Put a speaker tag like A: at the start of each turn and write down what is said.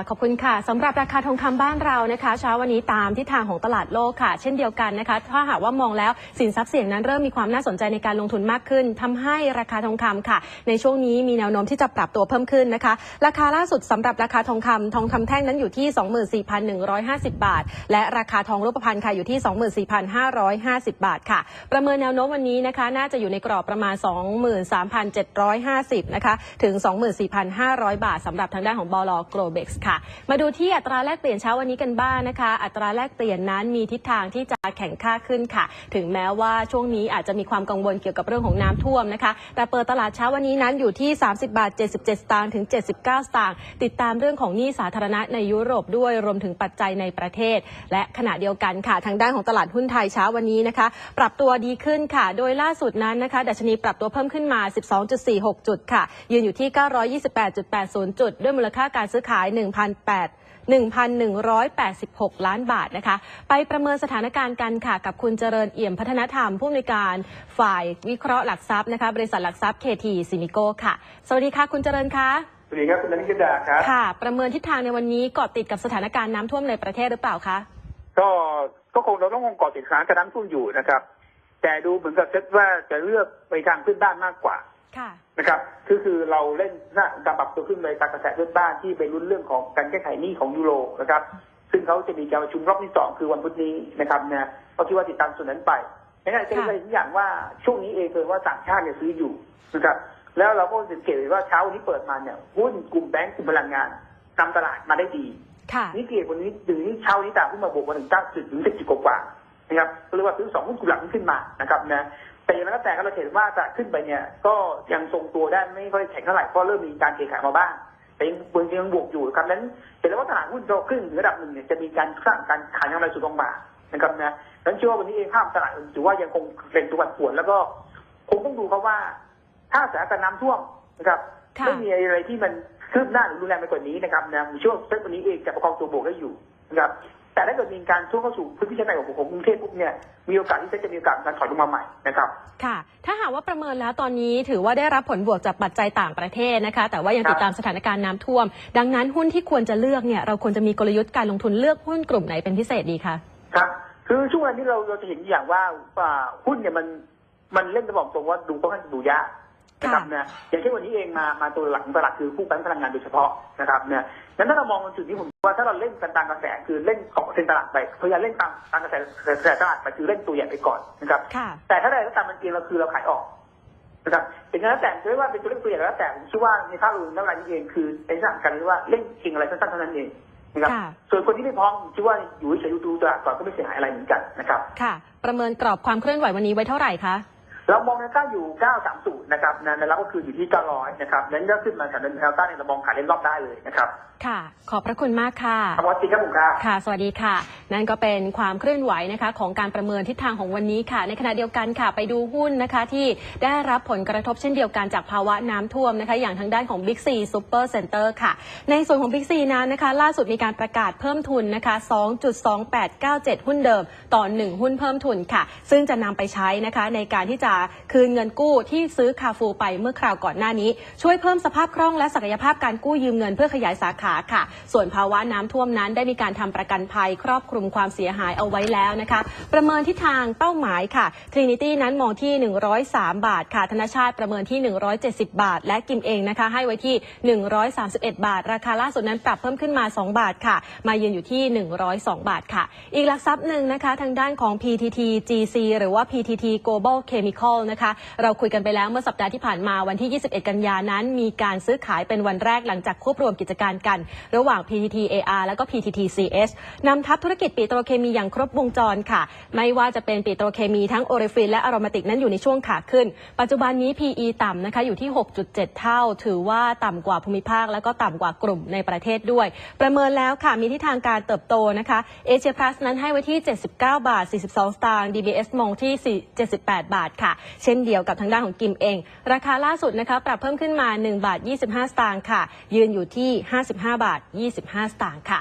A: ขอบคุณค่ะสำหรับราคาทองคำบ้านเรานะคะเช้าวันนี้ตามทิศทางของตลาดโลกค่ะ เช่นเดียวกันนะคะ ถ้าหากว่ามองแล้วสินทรัพย์เสี่ยงนั้นเริ่มมีความน่าสนใจในการลงทุนมากขึ้นทำให้ราคาทองคำค่ะ ในช่วงนี้มีแนวโน้มที่จะปรับตัวเพิ่มขึ้นนะคะ ราคาล่าสุดสำหรับราคาทองคำทองคำแท่งนั้นอยู่ที่ 24,150 บาท และราคาทองรูปพรรณค่ะอยู่ที่ 24,550 บาทค่ะ ประเมินแนวโน้มวันนี้นะคะ น่าจะอยู่ในกรอบประมาณ 23,750นะคะถึง 24,500 บาทสำหรับทางด้านของบลโกลเบ็กซ์ค่ะมาดูที่อัตราแลกเปลี่ยนเช้าวันนี้กันบ้างนะคะ อัตราแลกเปลี่ยนนั้นมีทิศทางที่จะแข่งค่าขึ้นค่ะ ถึงแม้ว่าช่วงนี้อาจจะมีความกังวลเกี่ยวกับเรื่องของน้ำท่วมนะคะ แต่เปิดตลาดเช้าวันนี้นั้นอยู่ที่ 30 บาท 77 สตางค์ถึง 79 สตางค์ติดตามเรื่องของหนี้สาธารณะในยุโรปด้วยรวมถึงปัจจัยในประเทศ และขณะเดียวกันค่ะ ทางด้านของตลาดหุ้นไทยเช้าวันนี้นะคะ ปรับตัวดีขึ้นค่ะ โดยล่าสุดนั้นนะคะดัชนีปรับตัวเพิ่มขึ้นมา 12.46 จุดค่ะ ยืนอยู่ที่ 928.80 จุด ด้วยมูลค่าการซื้อขาย1,800 1,186 ล้านบาทนะคะ ไปประเมินสถานการณ์กันค่ะ กับคุณเจริญเอี่ยมพัฒนธรรม ผู้อำนวยการฝ่ายวิเคราะห์หลักทรัพย์นะคะ บริษัทหลักทรัพย์เคทีซิมิโกค่ะ สวัสดีค่ะ คุณเจริญคะ
B: สวัสดีครับคุณนันทิดาครับ
A: ค่ะ ประเมินทิศทางในวันนี้เกาะติดกับสถานการณ์น้ำท่วมในประเทศหรือเปล่าคะ
B: ก็ก็คงเราต้องคงเกาะติดสถานการณ์น้ำท่วมอยู่นะครับ แต่ดูเหมือนกับเซตว่าจะเลือกไปทางขึ้นบ้านมากกว่า
A: ค่ะ
B: นะครับคือคือเราเล่นหน้าการปรับตัวขึ้นไปตามกระแสเพื่อนบ้านที่ไปรุ้นเรื่องของการแก้ไขหนี้ของยูโรนะครับ ซึ่งเขาจะมีการประชุมรอบที่สองคือวันพุธนี้นะครับนะก็คิดว่าติดตามส่วนนั้นไปในขณะที่
A: ค่ะ
B: เราเห็นอย่างว่าช่วงนี้เองคือว่าต่างชาติเนี่ยซื้ออยู่นะครับแล้วเราก็สังเกตเห็นว่าเช้าวันนี้เปิดมาเนี่ยหุ้นกลุ่มแบงก์กลุ่มพลังงานนำตลาดมาได้ดี
A: ค่ะ
B: นี่เกียรติวันนี้ถึงนี้เช้านี้ตามขึ้นมาบวกมาถึงเก้าสิบถึงสิบกว่าๆนะครับก็เรียกว่าซื้อสองหุ้นกลุ่มหลักขึ้นมานะครับนะ แต่อย่างไรก็แต่ก็เราเห็นว่าจะขึ้นไปเนี่ย ก็ยังทรงตัวได้ไม่ค่อยแข็งเท่าไหร่เพราะเริ่มมีการเทขายมาบ้างแต่ยังบนยังบวกอยู่ครับนั้นเห็นแล้วว่าตลาดหุ้นโตขึ้นถึงระดับหนึ่งเนี่ยจะมีการสร้างการขายกำไรสุทธิลงมานะครับนะดังนั้นเชื่อว่าวันนี้เองภาพตลาดถือว่ายังคงเป็นตัวผันผวนแล้วก็คงต้องดูครับว่า ถ้าสถานการณ์น้ำท่วมนะครับ
A: ค่ะ
B: ไม่มีอะไรที่มันคืบหน้าหรือรุนแรงไปกว่านี้นะครับนะผมเชื่อว่าเซ็ตวันนี้เองจะประคองตัวบวกได้อยู่นะครับ แต่ถ้าเกิดมีการท่วมเข้าสู่พื้นที่ชั้นในของของกรุงเทพปุ๊บเนี่ยมีโอกาสที่เซ็ตจะมีโอกาสการถอยลงมาใหม่นะครับ
A: ค่ะ ถ้าหากว่าประเมินแล้วตอนนี้ถือว่าได้รับผลบวกจากปัจจัยต่างประเทศนะคะ แต่ว่ายัง
B: ครับ
A: ติดตามสถานการณ์น้ำท่วม ดังนั้นหุ้นที่ควรจะเลือกเนี่ยเราควรจะมีกลยุทธ์การลงทุนเลือกหุ้นกลุ่มไหนเป็นพิเศษดีคะ
B: ครับคือช่วงเวลานี้เราเราจะเห็นอย่างว่าว่าหุ้นเนี่ยมันมันเล่นจะบอกตรงว่าดูค่อนข้างจะดูยาก นะครับนะอย่างเช่นวันนี้เองมามาตัวหลักของตลาดคือผู้แบงค์พลังงานโดยเฉพาะนะครับเนี่ยงั้นถ้าเรามองจุดนี้ผมว่าถ้าเราเล่นกันตามกระแสคือเล่นเกาะเทรนด์ตลาดไปพยายามเล่นตามตามกระแสกระแสตลาดไปคือเล่นตัวใหญ่ไปก่อนนะครับ
A: ค่ะ
B: แต่ถ้าใดก็ตามมันเองเราคือเราขายออกนะครับถึงนั้นแต่จะไม่ว่าเป็นตัวเล็กตัวใหญ่แล้วแต่ผมเชื่อว่าในภาพรวมแล้วเวลานี้เองคือในสถานการณ์ที่ว่าเล่นเก่งอะไรสั้นๆเท่านั้นเองนะครับ
A: ค่ะ
B: ส่วนคนที่ไม่พร้อมผมคิดว่าอยู่เฉยๆดูตลาดก่อนก็ไม่เสียหายอะไรเหมือนกันนะครับ
A: ค่ะ ประเมินกรอบความเคลื่อนไหววันนี้ไว้เท่าไหร่คะ
B: เรามองแนวต้านอยู่ 930 นะครับนะแล้วก็คืออยู่ที่ 900 นะครับนั้นก็ขึ้นมาจากแนวต้านเนี่ยเรามองขายเล่นรอบได้เลยนะครับ
A: ค่ะ ขอบพระคุณมากค่ะ
B: ขอบคุณครับผมครับ
A: ค่ะ สวัสดีค่ะ นั่นก็เป็นความเคลื่อนไหวนะคะ ของการประเมินทิศทางของวันนี้ค่ะ ในขณะเดียวกันค่ะ ไปดูหุ้นนะคะที่ได้รับผลกระทบเช่นเดียวกันจากภาวะน้ำท่วมนะคะ อย่างทางด้านของ Big C Super Center ค่ะ ในส่วนของ Big C นั้นนะคะ ล่าสุดมีการประกาศเพิ่มทุนนะคะ 2.2897 หุ้นเดิม ต่อ 1 หุ้นเพิ่มทุนค่ะ ซึ่งจะนำไปใช้นะคะในการที่จะคืนเงินกู้ที่ซื้อคาฟูไปเมื่อคราวก่อนหน้านี้ ช่วยเพิ่มสภาพคล่องและศักยภาพการกู้ยืมเงินเพื่อขยายสาขาค่ะ ส่วนภาวะน้ำท่วมนั้นได้มีการทำประกันภัย ครอบคลุมความเสียหายเอาไว้แล้วนะคะ ประเมินทิศทางเป้าหมายค่ะ Trinity นั้นมองที่ 103 บาทค่ะ ธนชาติประเมินที่ 170 บาท และกิมเองนะคะ ให้ไว้ที่ 131 บาท ราคาล่าสุดนั้นปรับเพิ่มขึ้นมา 2 บาทค่ะ มายืนอยู่ที่ 102 บาทค่ะ อีกหลักทรัพย์หนึ่งนะคะ ทางด้านของ PTT GC หรือว่า PTT Global Chemical นะคะ เราคุยกันไปแล้วเมื่อสัปดาห์ที่ผ่านมาวันที่ 21 กันยานั้น มีการซื้อขายเป็นวันแรกหลังจากควบรวมกิจการกัน ระหว่าง PTT AR แล้วก็ PTT CS นำทัพธุรกิจปิโตรเคมีอย่างครบวงจรค่ะ ไม่ว่าจะเป็นปิโตรเคมีทั้งโอเรฟินและอโรมาติกนั้นอยู่ในช่วงขาขึ้น ปัจจุบันนี้ PE ต่ำนะคะอยู่ที่ 6.7 เท่า ถือว่าต่ำกว่าภูมิภาค แล้วก็ต่ำกว่ากลุ่มในประเทศด้วย ประเมินแล้วค่ะมีทิศทางการเติบโตนะคะเอเชียพลัสนั้นให้ไว้ที่ 79 บาท 42 สตางค์ DBS มองที่ 78 บาทค่ะเช่นเดียวกับทางด้านของกิมเอง ราคาล่าสุดนะคะปรับเพิ่มขึ้นมา 1 บาท 25 สตางค์ค่ะ ยืนอยู่ที่ 55 บาท 25 สตางค์ค่ะ